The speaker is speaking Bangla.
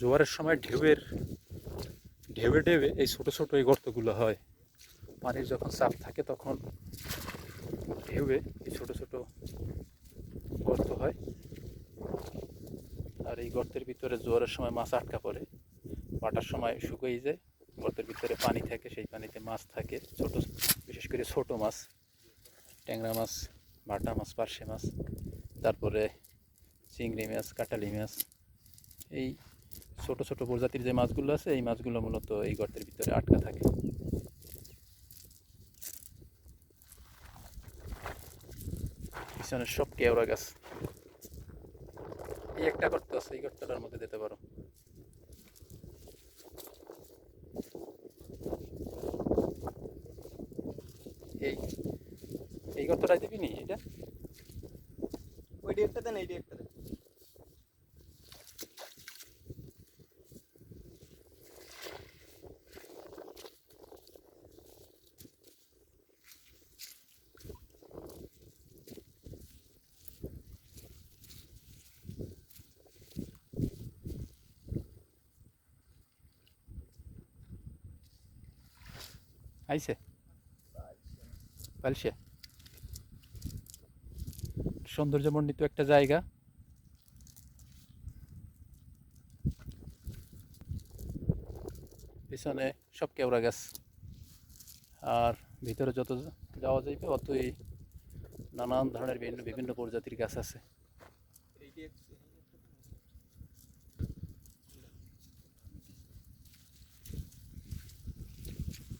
জোয়ারের সময় ঢেউয়ের, ঢেউয়ে ঢেউয়ে এই ছোটো ছোটো এই গর্তগুলো হয়। পানির যখন চাপ থাকে তখন ঢেউয়ে এই ছোটো ছোটো গর্ত হয়। আর এই গর্তের ভিতরে জোয়ারের সময় মাছ আটকা পড়ে। বাটার সময় শুকিয়ে যায়। গর্তের ভিতরে পানি থাকে, সেই পানিতে মাছ থাকে। ছোট, বিশেষ করে ছোট মাছ, ট্যাংরা মাছ, বাটা মাছ, পার্শে মাছ, তারপরে চিংড়ি মাছ কাটালি মাছ, এই ছোট ছোট প্রজাতির যে মাছগুলো আছে, এই মাছগুলো মূলত এই গর্তের ভিতরে আটকা থাকে। সব কেওড়া গাছ। এই একটা গর্ত আছে, এই গর্তটার মধ্যে যেতে পারো। এই এই দিবি নি? এটা? ওই ডেটটা দেন এই ডেটটা দেন আইছে? পালসে সৌন্দর্যমণ্ডিত একটা জায়গা। পিছনে সব কেওড়া গাছ। আর ভিতরে যত যাওয়া যাইবে, অতই নানান ধরনের বিভিন্ন বিভিন্ন প্রজাতির গাছ আছে।